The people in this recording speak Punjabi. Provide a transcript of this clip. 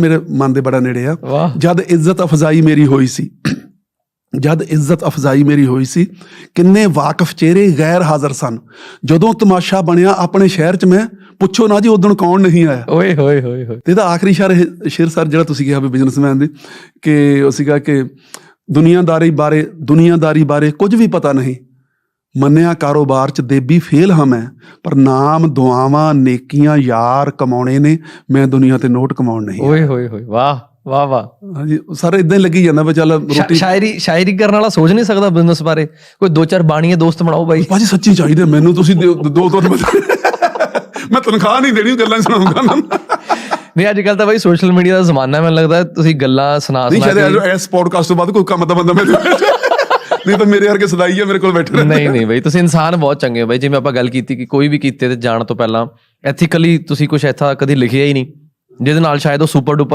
ਮੇਰੇ ਮਨ ਦੇ ਬੜਾ ਨੇੜੇ ਆ। ਜਦ ਇੱਜ਼ਤ ਅਫਜ਼ਾਈ ਮੇਰੀ ਹੋਈ ਸੀ ਜਦ ਇੱਜ਼ਤ ਅਫਜ਼ਾਈ ਮੇਰੀ ਹੋਈ ਸੀ ਕਿੰਨੇ ਵਾਕਫ ਚਿਹਰੇ ਗੈਰ ਹਾਜ਼ਰ ਸਨ। ਜਦੋਂ ਤਮਾਸ਼ਾ ਬਣਿਆ ਆਪਣੇ ਸ਼ਹਿਰ 'ਚ ਮੈਂ ਪੁੱਛੋ ਨਾ ਜੀ ਉਦੋਂ ਕੌਣ ਨਹੀਂ ਆਇਆ। ਓਏ ਹੋਏ ਹੋਏ ਹੋਏ। ਤੇ ਇਹਦਾ ਆਖਰੀ ਸ਼ੇਰ ਸ਼ੇਰ ਸਰ ਜਿਹੜਾ ਤੁਸੀਂ ਕਿਹਾ ਵੀ ਬਿਜ਼ਨਸਮੈਨ ਦੇ ਕਿ ਉਹ ਸੀਗਾ ਕਿ ਦੁਨੀਆਦਾਰੀ ਬਾਰੇ ਦੁਨੀਆਦਾਰੀ ਬਾਰੇ ਕੁਝ ਵੀ ਪਤਾ ਨਹੀਂ। ਮੰਨਿਆ ਕਾਰੋਬਾਰ ਚ ਦੇਬੀ ਫੇਲ ਹਾਂ ਮੈਂ ਪਰ ਨਾਮ ਦੁਆਵਾਂ ਨੇਕੀਆਂ ਯਾਰ ਕਮਾਉਣੇ ਨੇ ਮੈਂ ਦੁਨੀਆ ਤੇ ਨੋਟ ਕਮਾਉਣ ਨਹੀਂ ਓਏ ਹੋਏ ਹੋਏ ਵਾਹ ਵਾਹ ਵਾਹ। ਹਾਂਜੀ ਸਰ ਇਦਾਂ ਹੀ ਲੱਗੀ ਜਾਂਦਾ ਵੀ ਚੱਲ ਰੋਟੀ ਸ਼ਾਇਰੀ ਸ਼ਾਇਰੀ ਕਰਨ ਵਾਲਾ ਸੋਚ ਨਹੀਂ ਸਕਦਾ ਬਿਜ਼ਨਸ ਬਾਰੇ। ਕੋਈ ਦੋ ਚਾਰ ਬਾਣੀਏ ਦੋਸਤ ਬਣਾਓ ਬਾਈ। ਭਾਜੀ ਸੱਚੀ ਚਾਹੀਦਾ ਮੈਨੂੰ ਤੁਸੀਂ ਦੋ ਦੋ ਮੈਂ ਤਨਖਾਹ ਨਹੀਂ ਦੇਣੀ ਗੱਲਾਂ ਸੁਣਾਉਂਗਾ ਨਾ ਨਹੀਂ ਅੱਜ ਕੱਲ ਤਾਂ ਬਾਈ ਸੋਸ਼ਲ ਮੀਡੀਆ ਦਾ ਜ਼ਮਾਨਾ ਮੈਨੂੰ ਲੱਗਦਾ ਤੁਸੀਂ ਗੱਲਾਂ ਸੁਣਾ ਨਹੀਂ ਸੁਣਾ ਸ਼ਾਇਦ ਕੇ ਇਸ ਪੋਡਕਾਸਟ ਤੋਂ ਬਾਅਦ ਕੋਈ ਕੰਮ ਤਾਂ ਬੰਦਾ ਮੇਰੇ ਨਹੀਂ ਤਾਂ ਮੇਰੇ ਵਰਗੇ ਸਦਾਈ ਆ ਮੇਰੇ ਕੋਲ ਬੈਠੇ ਰਹਿੰਦੇ ਨਹੀਂ ਨਹੀਂ ਬਾਈ ਤੁਸੀਂ ਇਨਸਾਨ ਬਹੁਤ ਚੰਗੇ ਹੋ ਬਾਈ ਜਿਵੇਂ ਆਪਾਂ ਗੱਲ ਕੀਤੀ ਕਿ ਕੋਈ ਵੀ ਕੀਤੇ ਤੇ ਜਾਣ ਤੋਂ ਪਹਿਲਾਂ ਐਥੀਕਲੀ ਤੁਸੀਂ ਕੁਝ ਐਸਾ ਕਦੀ ਲਿਖਿਆ ਹੀ ਨਹੀਂ ਜਿਹਦੇ ਨਾਲ ਸ਼ਾਇਦ ਉਹ ਸੁਪਰ ਡੂਪਰ